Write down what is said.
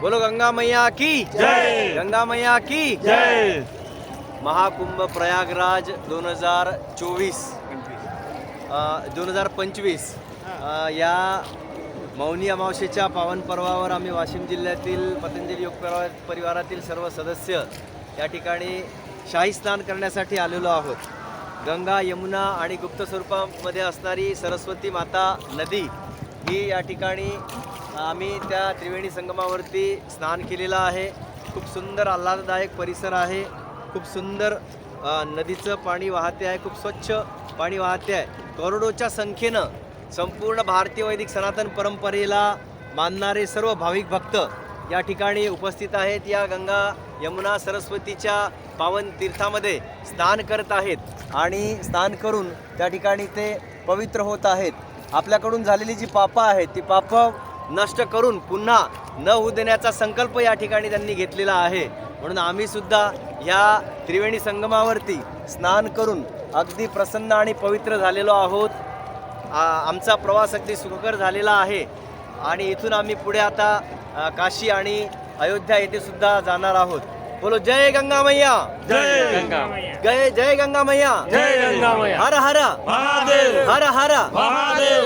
बोलो गंगा मैया की जय। गंगा मैया की जय। महाकुंभ प्रयागराज दोन हजार चोवीस. दोन हजार पंचवीस. या मौनी अमावस्येच्या पावन पर्वावर आम्ही वाशिम जिल्ह्यातील पतंजली योग परिवार परिवारातील सर्व सदस्य या ठिकाणी शाही स्नान करण्यासाठी आलेलो आहोत. गंगा यमुना आणि गुप्त स्वरूपामध्ये असणारी सरस्वती माता नदी ही या ठिकाणी आम्ही त्या त्रिवेणी संगमावरती स्नान केलेलं आहे. खूप सुंदर आल्हाददायक परिसर आहे. खूप सुंदर नदीचं पाणी वाहते आहे. खूप स्वच्छ पाणी वाहते आहे. करोडोच्या संख्येनं संपूर्ण भारतीय वैदिक सनातन परंपरेला मानणारे सर्व भाविक भक्त या ठिकाणी उपस्थित आहेत. या गंगा यमुना सरस्वतीच्या पावन तीर्थामध्ये स्नान करत आहेत आणि स्नान करून त्या ठिकाणी ते पवित्र होत आहेत. आपल्याकडून झालेली जी पापं आहेत ती पापं नष्ट करून पुन्हा न होऊ देण्याचा संकल्प या ठिकाणी त्यांनी घेतलेला आहे. म्हणून आम्ही सुद्धा ह्या त्रिवेणी संगमावरती स्नान करून अगदी प्रसन्न आणि पवित्र झालेलो आहोत. आमचा प्रवास अगदी सुखकर झालेला आहे. आणि इथून आम्ही पुढे आता काशी आणि अयोध्या येथे सुद्धा जाणार आहोत. बोलो जय गंगा मैया जय गंगा. जय जय गंगा मैया जय गंगा मैया हर हर! महादेव. हर हर! महादेव.